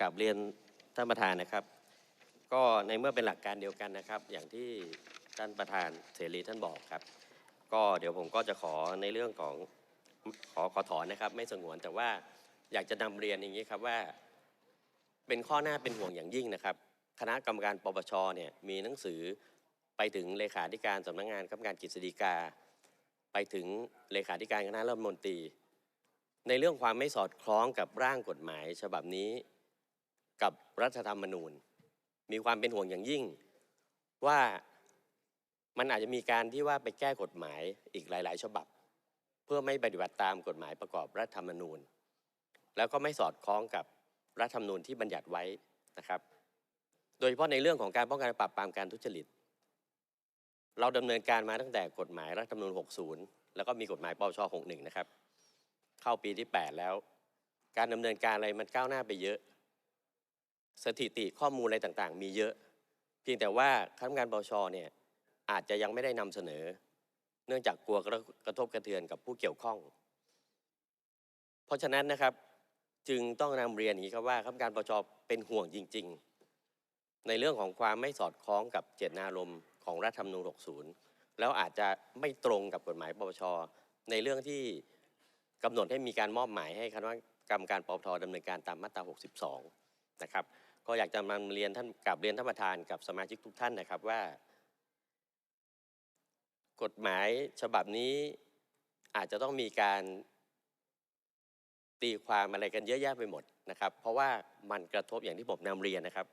กราบเรียนท่านประธานนะครับ ก็ในเมื่อเป็นหลักการเดียวกันนะครับ อย่างที่ท่านประธานเสรีท่านบอกครับ ก็เดี๋ยวผมก็จะขอในเรื่องของขอขอถอนนะครับ ไม่สงวนแต่ว่าอยากจะนำเรียนอย่างนี้ครับว่า เป็นข้อหน้าเป็นห่วงอย่างยิ่งนะครับ คณะกรรมการปปชเนี่ยมีหนังสือไปถึงเลขาธิการสำนักงานกรรมการกฤษฎีกา ไปถึงเลขาธิการคณะรัฐมนตรี ในเรื่องความไม่สอดคล้องกับร่างกฎหมายฉบับนี้ กับรัฐธรรมนูญ มีความเป็นห่วงอย่างยิ่ง ว่ามันอาจจะมีการที่ว่าไปแก้กฎหมายอีกหลาย ๆ ฉบับ เพื่อไม่ปฏิบัติตามกฎหมายประกอบรัฐธรรมนูญ แล้วก็ไม่สอดคล้องกับรัฐธรรมนูญที่บัญญัติไว้นะครับ โดยเฉพาะในเรื่องของการป้องกันปราบปรามการทุจริต เราดำเนินการมาตั้งแต่กฎหมายรัฐธรรมนูญ 60 แล้วก็มีกฎหมายปปช61 นะครับ เข้าปีที่ 8 แล้ว การดำเนินการอะไรมันก้าวหน้าไปเยอะ สถิติข้อมูลอะไรต่างๆ มีเยอะ เพียงแต่ว่าคณะกรรมการปชเนี่ยอาจจะยังไม่ได้นำเสนอ เนื่องจากกลัวกระกระทบกระเทือนกับผู้เกี่ยวข้อง เพราะฉะนั้นนะครับจึงต้องนำเรียนอย่างนี้ครับว่าคณะกรรมการปชเป็นห่วงจริง ๆ ในเรื่องของความไม่สอดคล้องกับเจตนารมณ์ของรัฐธรรมนูญ 60 แล้วอาจจะไม่ตรงกับกฎหมายปปชในเรื่องที่กำหนดให้มีการมอบหมายให้คณะกรรมการปปชดำเนินการตามมาตรา 62 นะครับ ก็อยากจะนำเรียนท่านกับเรียนท่านประธานกับสมาชิกทุกท่านนะครับว่า กฎหมายฉบับนี้อาจจะต้องมีการตีความอะไรกันเยอะแยะไปหมดนะครับ เพราะว่ามันกระทบอย่างที่ผมนำเรียนนะครับ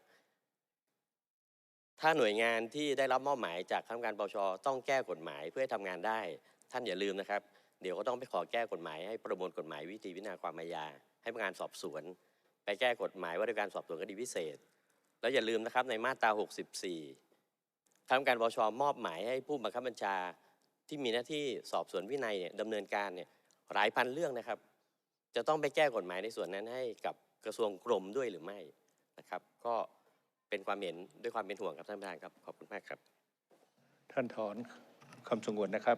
ถ้าหน่วยงานที่ได้รับมอบหมายจากคณะกรรมการปปชต้องแก้กฎหมายเพื่อให้ทำงานได้ ท่านอย่าลืมนะครับ เดี๋ยวก็ต้องไปขอแก้กฎหมายให้ประมวลกฎหมายวิธีวินาความอาญาให้พนักงานสอบสวน ไปแก้กฎหมายว่าด้วยการสอบสวนคดีพิเศษ แล้วอย่าลืมนะครับในมาตรา 64ทางการปชมอบหมายให้ผู้บังคับบัญชาที่มีหน้าที่สอบสวนวินัยเนี่ยดำเนินการเนี่ยหลายพันเรื่องนะครับ จะต้องไปแก้กฎหมายในส่วนนั้นให้กับกระทรวงกรมด้วยหรือไม่นะครับ ก็เป็นความเห็นด้วยความเป็นห่วงครับท่านประธานครับขอบคุณมากครับ ท่านถอนคำสงวนนะครับ